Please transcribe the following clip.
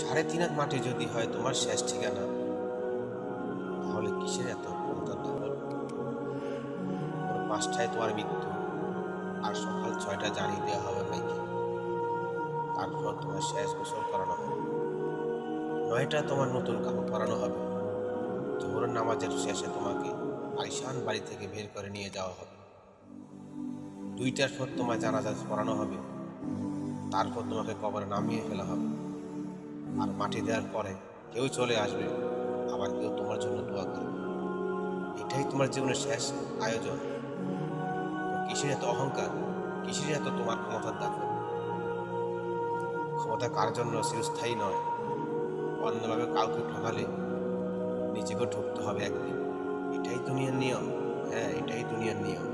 সাড়ে তিন হাত মাটি যদি হয় তোমার শেষ ঠিকানা, তাহলে কিসের এত পাঁচটায় তোমার মৃত্যু, আর সকাল ছয়টা জানিয়ে দেওয়া হবে মাইকে তারপর তোমার শেষ গোসল করানো হবে। নয়টা তোমার নতুন কাপড় পরানো হবে। জোহরের নামাজের শেষে তোমাকে আলিশান বাড়ি থেকে বের করে নিয়ে যাওয়া হবে। দুইটার পর তোমার জানাজা পড়ানো হবে। তারপর তোমাকে কবরে নামিয়ে ফেলা হবে। আর মাটি দেওয়ার পরে কেউ চলে আসবে, আবার কেউ তোমার জন্য দোয়া করবে। এটাই তোমার জীবনের শেষ আয়োজন। কিসের এত অহংকার? কিসের এত তোমার ক্ষমতার দাফন ক্ষমতা কার জন্য চিরস্থায়ী নয়? অন্যভাবে কাউকে ঠকালে নিজেকেও ঠকতে হবে একদিন। এটাই দুনিয়ার নিয়ম। হ্যাঁ এটাই দুনিয়ার নিয়ম।